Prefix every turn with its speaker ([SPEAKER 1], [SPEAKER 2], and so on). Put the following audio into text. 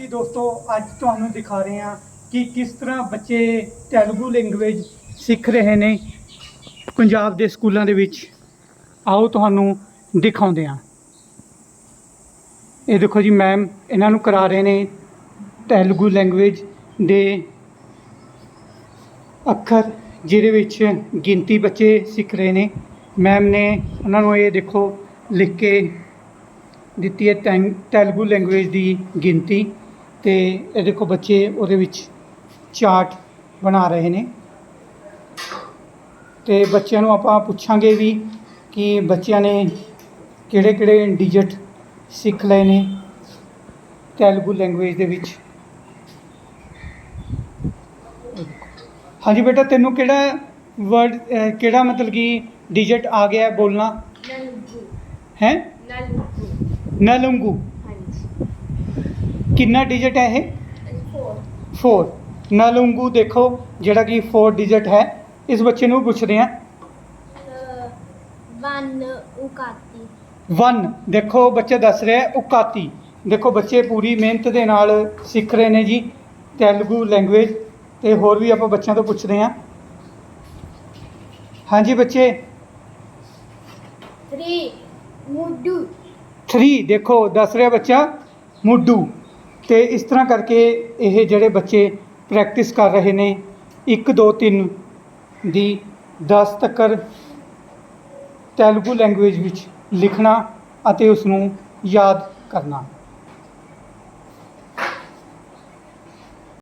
[SPEAKER 1] ਜੀ ਦੋਸਤੋ, ਅੱਜ ਤੁਹਾਨੂੰ ਦਿਖਾ ਰਹੇ ਹਾਂ ਕਿ ਕਿਸ ਤਰ੍ਹਾਂ ਬੱਚੇ ਤੇਲਗੂ ਲੈਂਗੁਏਜ ਸਿੱਖ ਰਹੇ ਨੇ ਪੰਜਾਬ ਦੇ ਸਕੂਲਾਂ ਦੇ ਵਿੱਚ। ਆਓ ਤੁਹਾਨੂੰ ਦਿਖਾਉਂਦੇ ਹਾਂ। ਇਹ ਦੇਖੋ ਜੀ ਮੈਮ ਇਹਨਾਂ ਨੂੰ ਕਰਾ ਰਹੇ ਨੇ ਤੇਲਗੂ ਲੈਂਗੁਏਜ ਦੇ ਅੱਖਰ, ਜਿਹਦੇ ਵਿੱਚ ਗਿਣਤੀ ਬੱਚੇ ਸਿੱਖ ਰਹੇ ਨੇ। ਮੈਮ ਨੇ ਉਹਨਾਂ ਨੂੰ ਇਹ ਦੇਖੋ, ਲਿਖ ਕੇ ਦਿੱਤੀ ਹੈ ਤੈਂ- ਤੇਲਗੂ ਲੈਂਗੁਏਜ ਦੀ ਗਿਣਤੀ। ਤੇ ਇਹ ਦੇਖੋ ਬੱਚੇ ਉਹਦੇ ਵਿੱਚ ਚਾਰਟ ਬਣਾ ਰਹੇ ਨੇ। ਤੇ ਬੱਚਿਆਂ ਨੂੰ ਆਪਾਂ ਪੁੱਛਾਂਗੇ ਵੀ ਕਿ ਬੱਚਿਆਂ ਨੇ ਕਿਹੜੇ ਕਿਹੜੇ ਡਿਜਿਟ ਸਿੱਖ ਲਏ ਨੇ ਤੇਲਗੂ ਲੈਂਗੁਏਜ ਦੇ ਵਿੱਚ। ਹਾਂਜੀ ਬੇਟਾ ਤੈਨੂੰ ਕਿਹੜਾ ਵਰਡ ਕਿਹੜਾ ਮਤਲਬ ਕਿ ਡਿਜਿਟ ਆ ਗਿਆ ਬੋਲਣਾ? ਹੈ?
[SPEAKER 2] ਨਲਗੂ।
[SPEAKER 1] ਨਲੰਗੂ। ਕਿੰਨਾ ਡਿਜਿਟ ਹੈ ਇਹ?
[SPEAKER 2] ਫੋਰ
[SPEAKER 1] 4 ਨਲੰਗੂ ਦੇਖੋ ਜਿਹੜਾ ਕਿ 4 ਡਿਜਿਟ ਹੈ। ਇਸ ਬੱਚੇ ਨੂੰ ਪੁੱਛਦੇ ਹਾਂ।
[SPEAKER 2] ਵਨ ਉਕਾਤੀ।
[SPEAKER 1] 1 ਦੇਖੋ ਬੱਚੇ ਦੱਸ ਰਿਹਾ ਉਕਾਤੀ। ਦੇਖੋ ਬੱਚੇ ਪੂਰੀ ਮਿਹਨਤ ਦੇ ਨਾਲ ਸਿੱਖ ਰਹੇ ਨੇ ਜੀ ਤੇਲਗੂ ਲੈਂਗੁਏਜ ਤੇ ਹੋਰ ਵੀ ਆਪਾਂ ਬੱਚਿਆਂ ਤੋਂ ਪੁੱਛਦੇ ਹਾਂ। ਹਾਂਜੀ ਬੱਚੇ।
[SPEAKER 2] 3 ਮੁੱਡੂ
[SPEAKER 1] 3 ਦੇਖੋ ਦੱਸ ਰਿਹਾ ਬੱਚਾ ਮੁੱਡੂ ਤੇ ਇਸ ਤਰ੍ਹਾਂ ਕਰਕੇ ਇਹ ਜਿਹੜੇ ਬੱਚੇ ਪ੍ਰੈਕਟਿਸ ਕਰ ਰਹੇ ਨੇ 1 2 3 ਦੀ 10 ਤੱਕ ਤੇਲਗੂ ਲੈਂਗੁਏਜ ਵਿੱਚ ਲਿਖਣਾ ਅਤੇ ਉਸ ਨੂੰ ਯਾਦ ਕਰਨਾ।